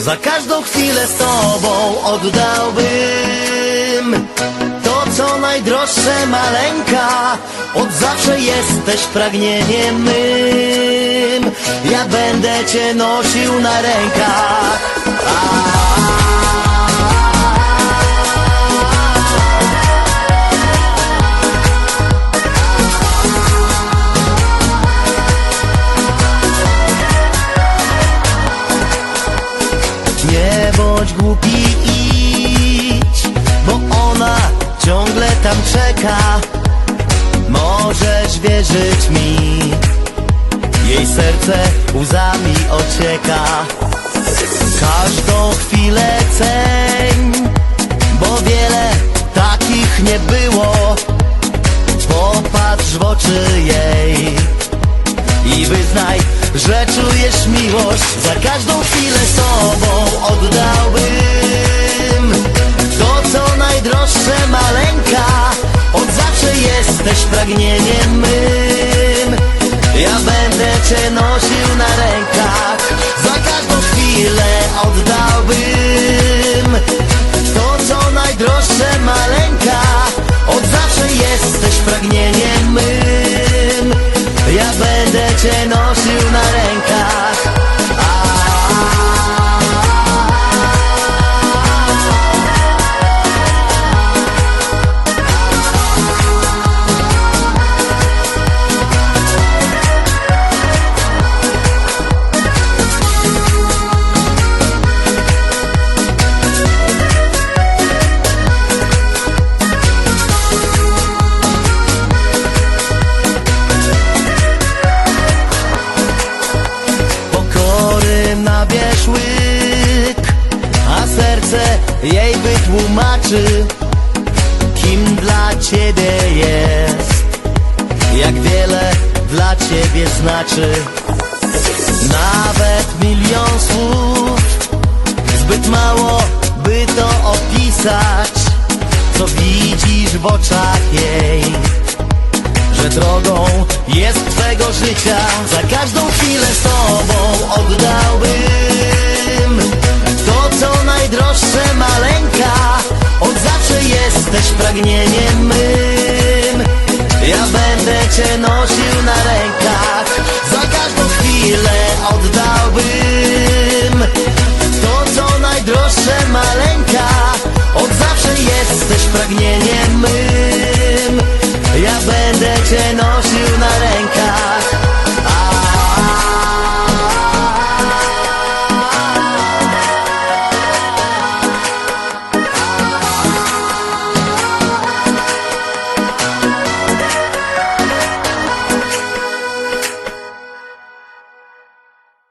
Za każdą chwilę z tobą oddałbym To co najdroższe maleńka. Od zawsze jesteś pragnieniem mym. Ja będę cię nosił na rękach. Nie bądź głupi, idź Bo ona ciągle tam czeka. Możesz wierzyć mi Jej serce łzami ocieka. Każdą chwilę ceń Bo wiele takich nie było. Popatrz w oczy jej i wyznaj, że czujesz miłość. Za każdą chwilę z tobą najdroższe maleńka Od zawsze jesteś pragnieniem mym. Ja będę cię nosił na rękach Za każdą chwilę oddałbym serce jej wytłumaczy Kim dla ciebie jest. Jak wiele dla ciebie znaczy. Nawet milion słów Zbyt mało by to opisać. Co widzisz w oczach jej? Że drogą jest twego życia. Za każdą chwilę z tobą jesteś pragnieniem mym. Ja będę cię nosił na rękach